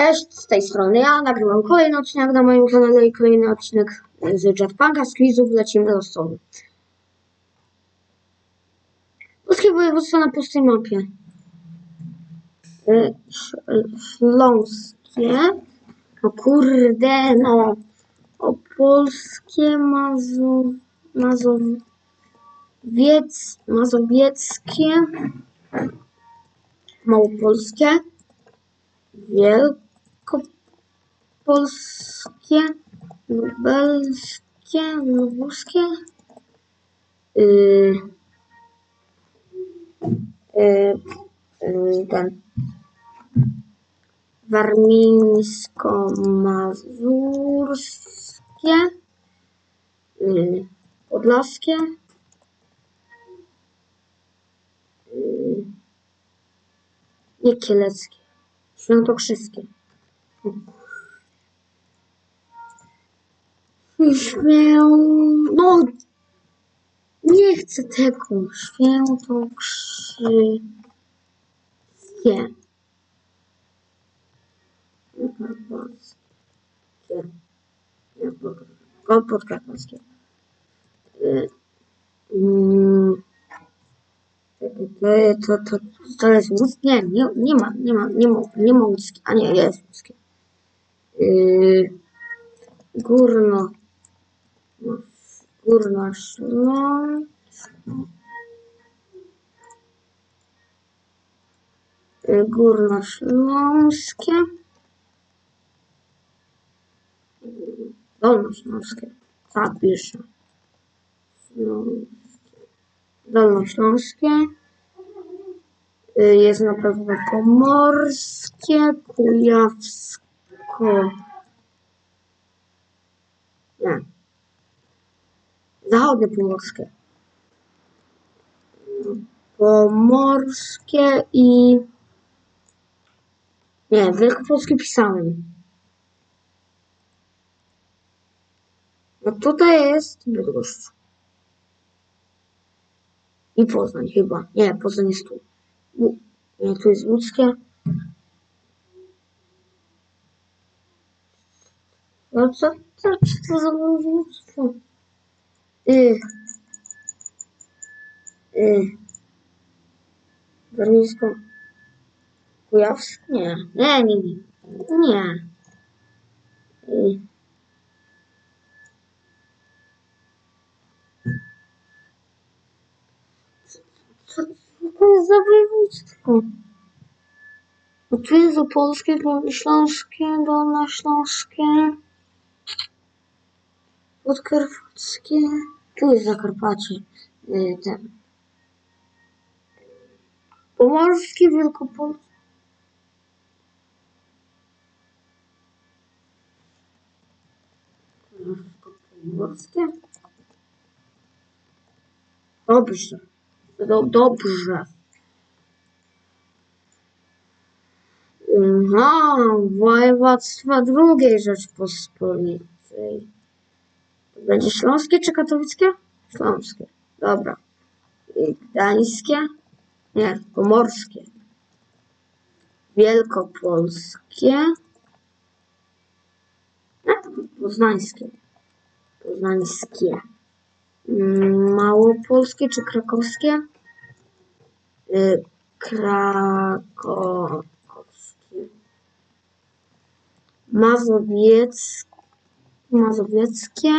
Cześć, z tej strony ja nagrywam kolejny odcinek na moim kanale i kolejny odcinek z Jetpunka, z quizów, lecimy do stołu. Polskie województwo na pustej mapie. Y, Śląskie. No kurde, no. Opolskie, Mazow... Mazowiec... Mazowieckie. Małopolskie. Wielkopolskie, lubelskie, lubuskie, yy, yy, ten. Warmińsko-mazurskie, yy, podlaskie, yy, nie kieleckie, świętokrzyskie. Świę... No, nie chcę tego. Świętokrzyskie. Podkarpackie. Podkarpackie. Y, mm, To, to, to, jest łódzkie? Nie, nie, nie ma, nie ma, nie ma, nie ma łódzkie. A nie, jest łódzkie. Górno. No, Górno Śląsk. Yy, Górnośląskie. Yy, Dolnośląskie. Zapiszę. Śląskie. Dolnośląskie. Y, Jest na pewno pomorskie, kujawsko. Nie. Zachodnie pomorskie. Pomorskie i. Nie, wielkopolskie pisałem. No tutaj jest Bydgoszcz. I Poznań chyba. Nie, Poznań jest tu. U, Nie, tu jest łódzkie. No co, co, to za województwo? Y. Y. Warmińsko. Kujawskie? Nie. Nie, nie, nie. Nie. Y. Co, to jest za województwo? No tu jest opolskie, śląskie, dolnośląskie, podkarpackie. Tu jest Zakarpacie. Y, Ten. Pomorskie, wielkopolskie. Pomorskie. Dobrze. Do, dobrze. Aha, województwa II Rzeczpospolitej. Będzie śląskie czy katowickie? Śląskie. Dobra. I Gdańskie? Nie, pomorskie. Wielkopolskie. Nie, poznańskie. Poznańskie. Mm, Małopolskie czy krakowskie? Y, Krakowskie. Mazowiec, Mazowieckie.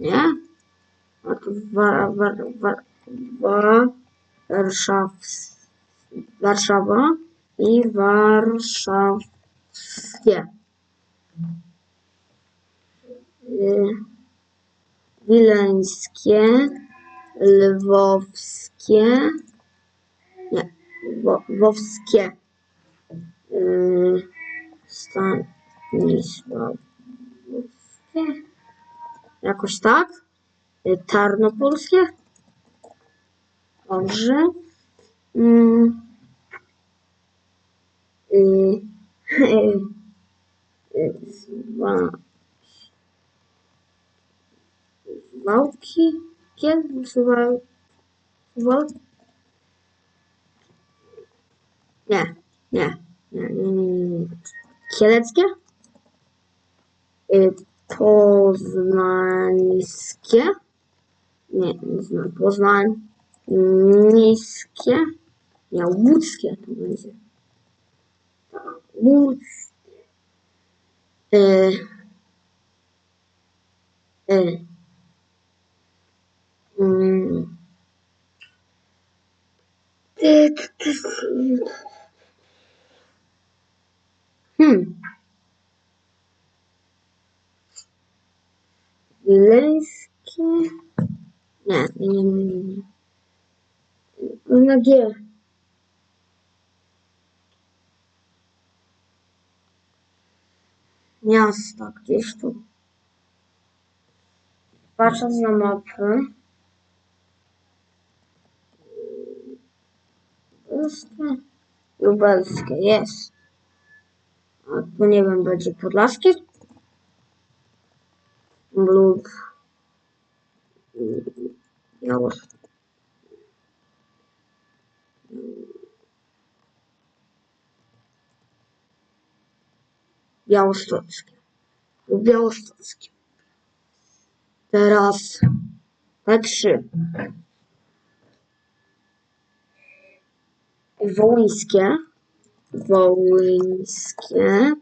Nie? A tu wa, wa, wa, wa, Warszaws, Warszawa i warszawskie. Y, Wileńskie, lwowskie, nie, wo, wowskie, yy, Stanisławowskie, jakoś tak, yy, Tarnopolskie, dobrze, yy, yy, yy, zwa, Wałki? Nie, nie, nie, nie, nie? Y, Poznańskie? Nie, nie znam. Poznańskie? Nie, łódzkie to będzie. Łódzkie. Y, y, mm. Hmm. Wileńskie? Nie, nie, nie, nie. Na G. Miasta gdzieś tu. Patrząc na mapę. Lubelskie. Lubelskie, jest. A tu nie wiem, będzie podlaskie? Lub... Białos... Białostockie. Lub Białostockie. Teraz P3. Wołyńskie. Wołyńskie.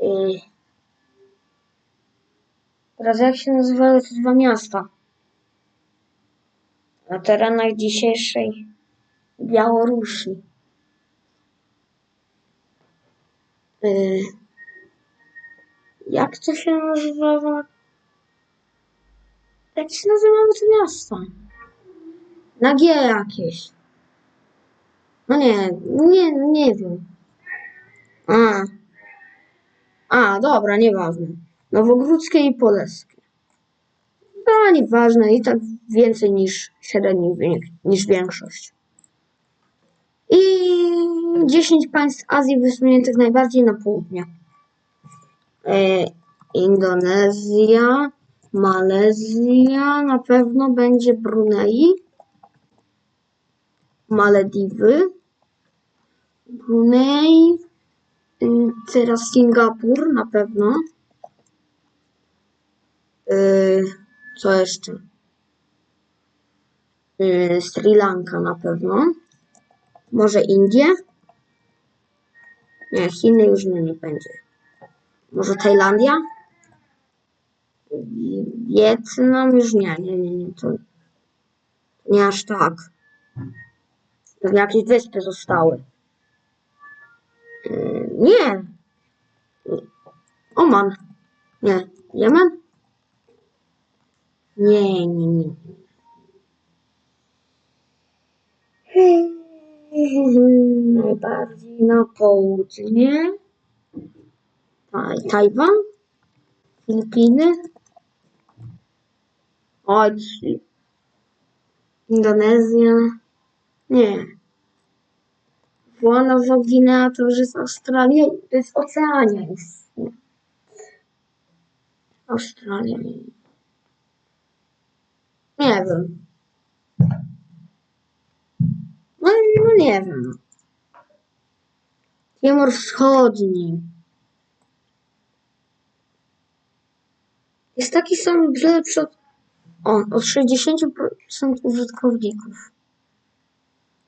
I... Teraz jak się nazywały te dwa miasta? Na terenach dzisiejszej Białorusi. Y, Jak to się nazywało? Jak się nazywały te miasta? Na G jakieś. No nie, nie, nie wiem. A. A, dobra, nieważne. Nowogródzkie i Podeskie. No, nieważne, i tak więcej niż średni wynik, niż większość. I 10 państw Azji wysuniętych najbardziej na południe. E, Indonezja, Malezja, na pewno będzie Brunei, Malediwy, Brunei, y, teraz Singapur na pewno. Y, Co jeszcze? Y, Sri Lanka na pewno. Może Indie? Nie, Chiny już nie, nie będzie. Może Tajlandia? Wi- Wietnam już nie, nie, nie, nie, to nie aż tak. Pewnie jakieś wyspy zostały. Yy, nie. Oman. Nie. Jemen? Nie, nie, nie. Najbardziej na południe. Taj, Tajwan? Filipiny? Chodź. Indonezja? Nie. Nowa Gwinea to już jest Australia, to jest Oceania. Australia. Nie, wiem. No, no nie wiem. Timor Wschodni. Jest taki sam lepszy od, o, od 60% użytkowników.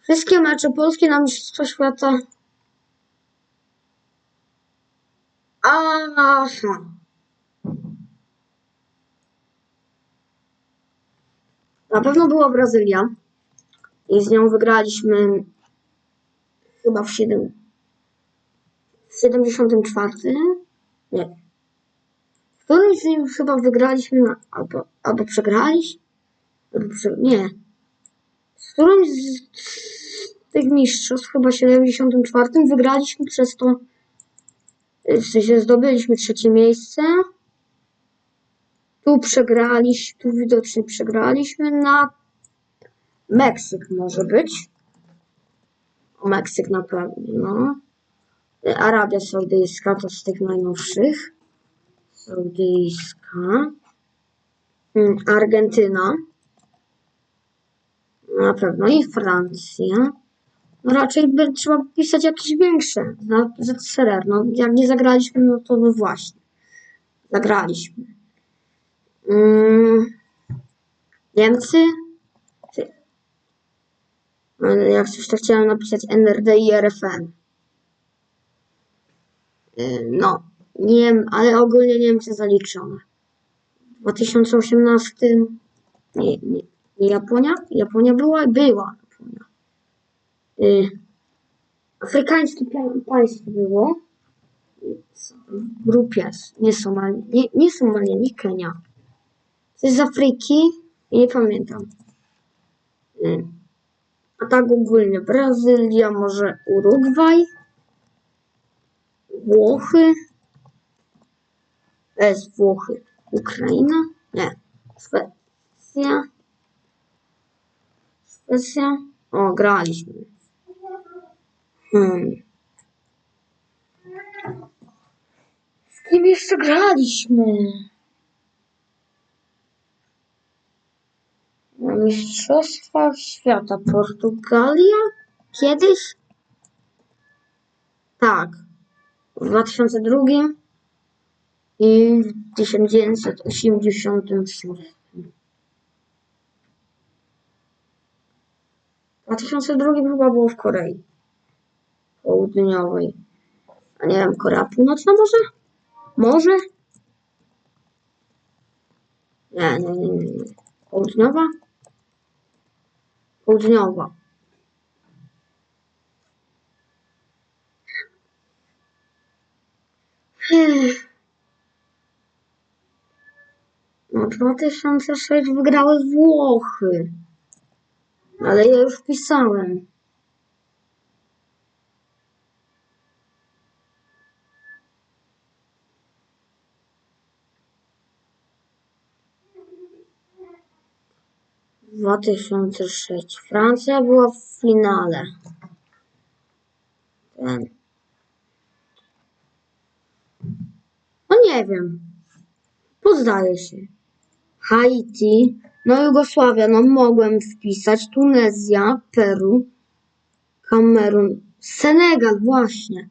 Wszystkie mecze polskie na Mistrzostwa Świata. Aha. Na pewno była Brazylia. I z nią wygraliśmy chyba w 7, w 74. Nie. W którymś z nich chyba wygraliśmy na, albo, albo przegraliśmy. Albo prze, nie. Z którymś z, z tych mistrzostw, chyba 74, wygraliśmy przez to, w sensie zdobyliśmy trzecie miejsce. Tu przegraliśmy, tu widocznie przegraliśmy na Meksyk może być. Meksyk na pewno. Arabia Saudyjska to z tych najnowszych. Saudyjska. Mm, Argentyna. Na pewno i Francja. No raczej by trzeba pisać jakieś większe. ZSRR. No jak nie zagraliśmy, no to no właśnie. Zagraliśmy. Mm. Niemcy? Ale Jak coś to chciałem napisać NRD i RFN. Y, No, nie, ale ogólnie Niemcy zaliczone. W 2018 nie, nie, Japonia? Japonia była? Była Japonia. Y, afrykańskie pa- państwo było. W grupie, nie Somalia, nie, nie Somalia, nie Kenia. Z Afryki nie pamiętam. Y, a tak ogólnie Brazylia, może Urugwaj, Włochy, jest Włochy, Ukraina, nie, Szwecja, Szwecja, o, graliśmy. Hmm. Z kim jeszcze graliśmy? Na Mistrzostwach Świata Portugalia? Kiedyś? Tak. W 2002 i w 1986. W 2002 chyba było w Korei Południowej. A nie wiem, Korea Północna może? Może? Nie, nie, nie. nie. Południowa? Południowa. Hmm. No 2006 wygrały Włochy. Ale ja już pisałem. 2006. Francja była w finale. Ten. No nie wiem. Poddaję się. Haiti. No Jugosławia, no mogłem wpisać. Tunezja, Peru, Kamerun, Senegal właśnie.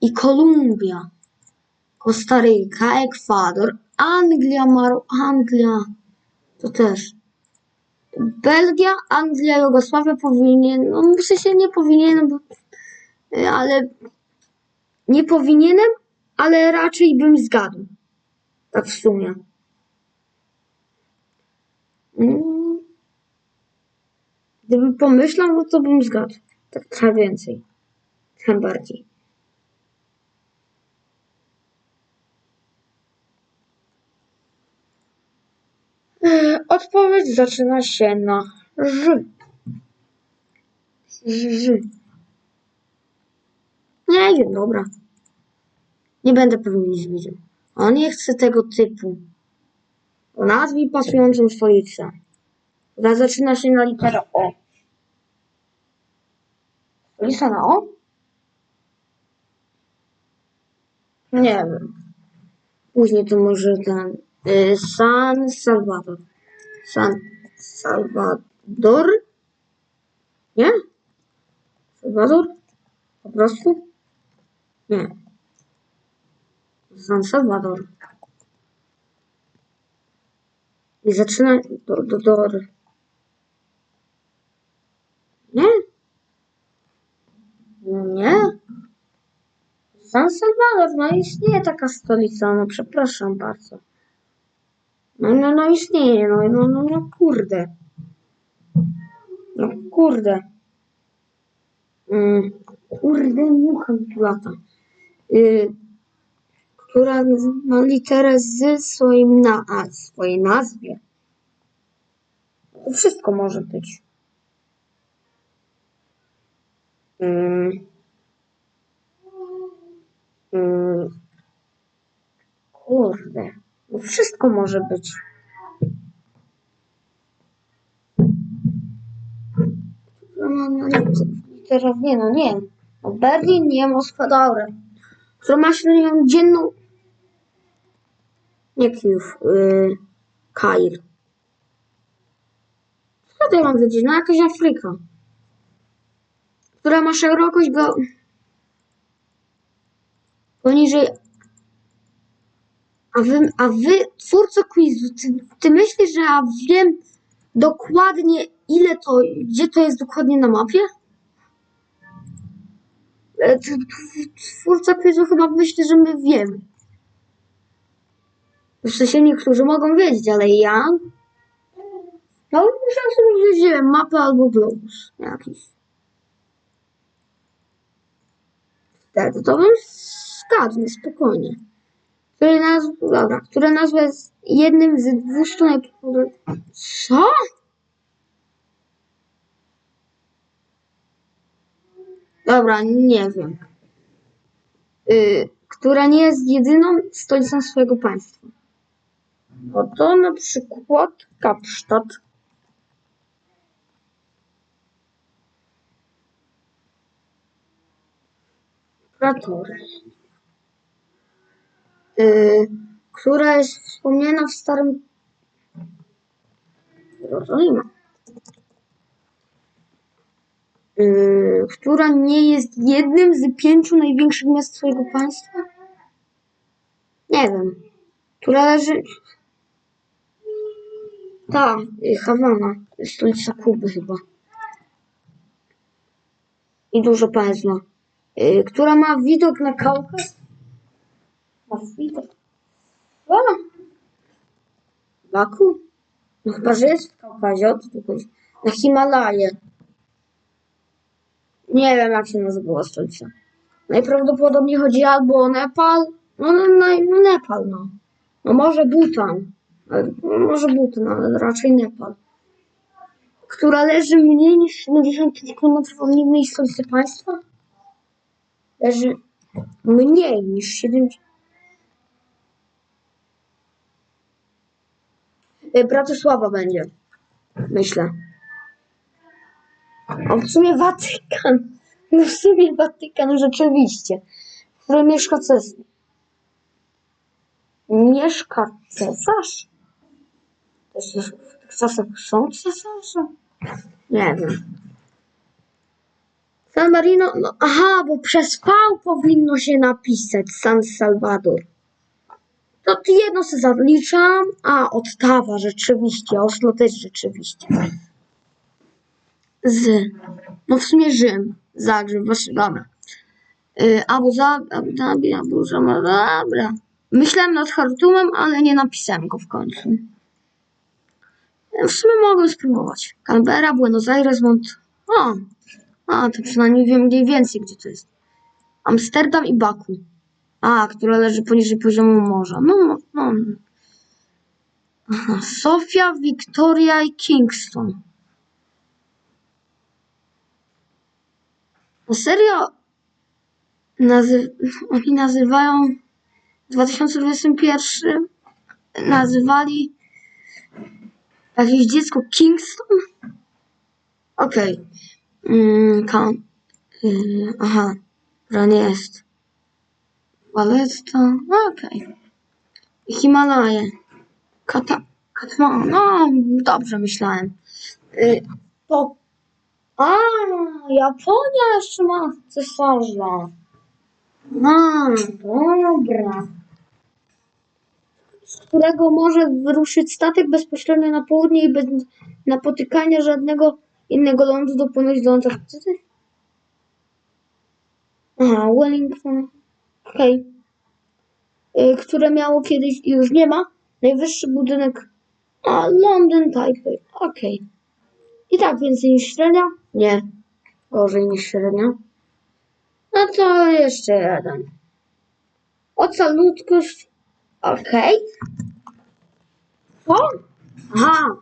I Kolumbia. Kostaryka, Ekwador, Anglia, Maro... Anglia. To też. Belgia, Anglia, Jugosławia powinien, no w sensie nie powinienem, y, ale nie powinienem, ale raczej bym zgadł. Tak w sumie. Mm. Gdybym pomyślał, no to bym zgadł. Tak trochę więcej. Trochę bardziej. Odpowiedź zaczyna się na ż. Ż. Nie dobra. Nie będę pewnie nic widział. On nie chce tego typu. Nazwij pasującą stolicę. która zaczyna się na literę O. Stolica na O? Nie wiem. Później to może ten. Y, San Salvador. San Salvador? Nie? Salvador? Po prostu? Nie. San Salvador. I zaczyna do, do, do. Nie? Nie? San Salvador, no istnieje taka stolica, no przepraszam bardzo. No, no, no istnieje, no, no, no, no kurde. No kurde. Mm, kurde, mucha lata. Y, która ma literę z swoim na, a, swojej nazwie. To wszystko może być. Mm. Mm. Kurde. Wszystko może być. No, no, no, litera, nie no, nie. No, Berlin, nie, Moskwa, dobra. Która ma średnią dzienną... Nie Kijów, yy, Kair. Co to ja mam wiedzieć? No jakaś Afryka. która ma szerokość go poniżej. A wy, a wy twórco quizu, ty, ty myślisz, że ja wiem dokładnie ile to, gdzie to jest dokładnie na mapie? E, Twórca quizu chyba myśli, że my wiemy. W sensie niektórzy mogą wiedzieć, ale ja... No musiałem sobie wziąć, mapę albo globus jakiś. Wtedy to bym zgadnął spokojnie. Które nazw... Dobra, które nazwa jest jednym z 200 najpopularniejszych... Co? Dobra, nie wiem. Y, która nie jest jedyną stolicą swojego państwa. No to na przykład Kapsztad. Pretoria. Y, która jest wspomniana w starym Jerozolima. Y, która nie jest jednym z pięciu największych miast swojego państwa? Nie wiem. Która leży... Ta, Hawana, stolica Kuby chyba. I dużo państw ma. Y, która ma widok na Kaukaz? Widok. O! Baku? No chyba, że jest w Kaukazie, o co tu chodzi? Na Himalaje. Nie wiem, jak się nazywała stolica. Najprawdopodobniej chodzi albo o Nepal, no, no, no, no Nepal, no. No może Bhutan, no, może Bhutan, ale raczej Nepal. Która leży mniej niż 75 km od innej stolicy państwa? Leży mniej niż 70. Bratysława będzie, myślę. A w sumie Watykan. No w sumie Watykan, rzeczywiście. W którym mieszka cesarz. Mieszka cesarz? Czasach są cesarze? Nie wiem. San Marino, no aha, bo przez V powinno się napisać San Salvador. To jedno sobie zaliczam, a Ottawa rzeczywiście, Oslo też rzeczywiście. Z, no w sumie Rzym, Zagrzeb, właśnie, dobra. Y, Abu Zabi, Abu Dhabi, Zama, dobra. Myślałem nad Chartumem, ale nie napisałem go w końcu. W sumie mogę spróbować. Canberra, Buenos Aires, Mont... O, a, to przynajmniej wiem mniej więcej, gdzie to jest. Amsterdam i Baku. A, która leży poniżej poziomu morza. No, no, no. Aha, Sofia, Victoria i Kingston. Na serio? Nazy oni nazywają 2021 nazywali jakieś dziecko Kingston? Okej. Mm, kan- y, aha, że nie jest. Waletta, okej. Himalaje. Kata, Katman, no dobrze myślałem. Y, to a, Japonia jeszcze ma cesarza. A, dobra. Z którego może wyruszyć statek bezpośrednio na południe i bez napotykania żadnego innego lądu dopłynąć do Antarktydy? Aha, Wellington. Okej. Y, Które miało kiedyś i już nie ma. Najwyższy budynek. A, Londyn Taipei. Okej. I tak więcej niż średnia? Nie. Gorzej niż średnia. No to jeszcze jeden. Ocal ludzkość. Okej. Co? Aha.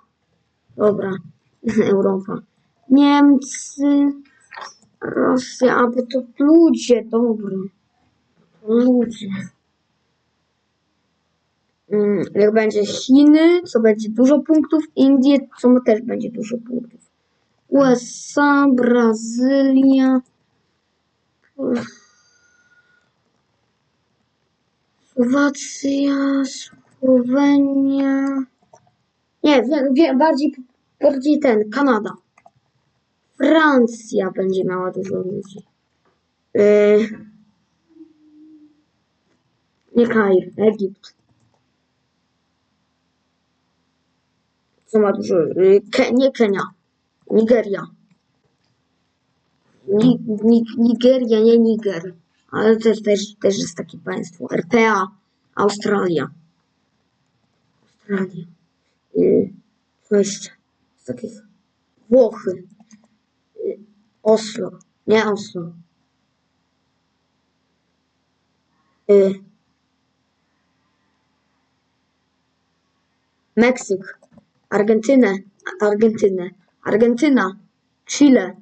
Dobra. Europa. Niemcy. Rosja. A to ludzie. Dobra. Ludzie. Mm, Jak będzie Chiny, co będzie dużo punktów, Indie, co też będzie dużo punktów. USA, Brazylia, Słowacja, Słowenia. Nie, wiem, wiem bardziej, bardziej ten, Kanada. Francja będzie miała dużo ludzi. Yy, nie Kair, Egipt. Co ma dużo? Yy, Ke, nie Kenia. Nigeria. Ni, ni, Nigeria, nie Niger. Ale też, też, też jest takie państwo. RPA, Australia. Australia. Yy, co jeszcze? Z takich Włochy. Yy, Oslo. Nie Oslo. Yy, Meksyk. Argentynę. Argentynę. Argentyna. Chile.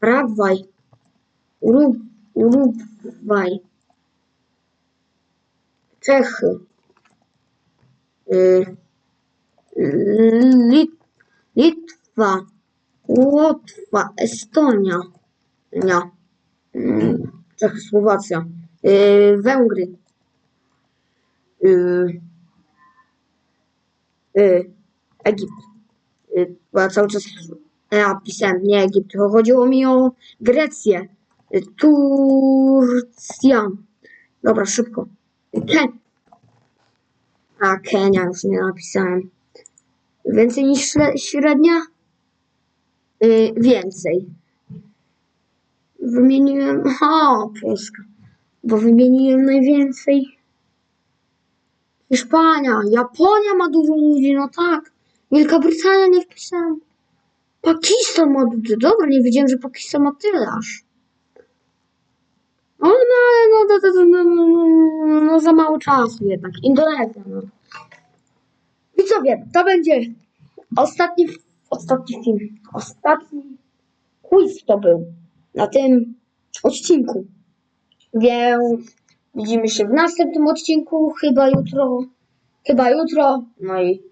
Paragwaj. Urug Urugwaj. Czechy. Yy, Lit Litwa. Łotwa. Estonia. Nie. Mm, Czechosłowacja. Yy, Węgry. Yy, Egipt. Yy, bo cały czas ja pisałem nie Egipt, chodziło mi o Grecję. Yy, Turcja. Dobra, szybko. Ken. A Kenia już nie napisałem. Więcej niż średnia? Yy, więcej. Wymieniłem. O, Polska. Bo wymieniłem najwięcej. Hiszpania, Japonia ma dużo ludzi, no tak. Wielka Brytania nie wpisałem. Pakistan ma dużo. Dobra, nie wiedziałem, że Pakistan ma tyle aż. O, no ale no, no, no, no, no, no, no za mało czasu jednak. Indonezja, no. Widzowie, to będzie ostatni, ostatni film. Ostatni quiz to był na tym odcinku. Więc widzimy się w następnym odcinku, chyba jutro. Chyba jutro. No i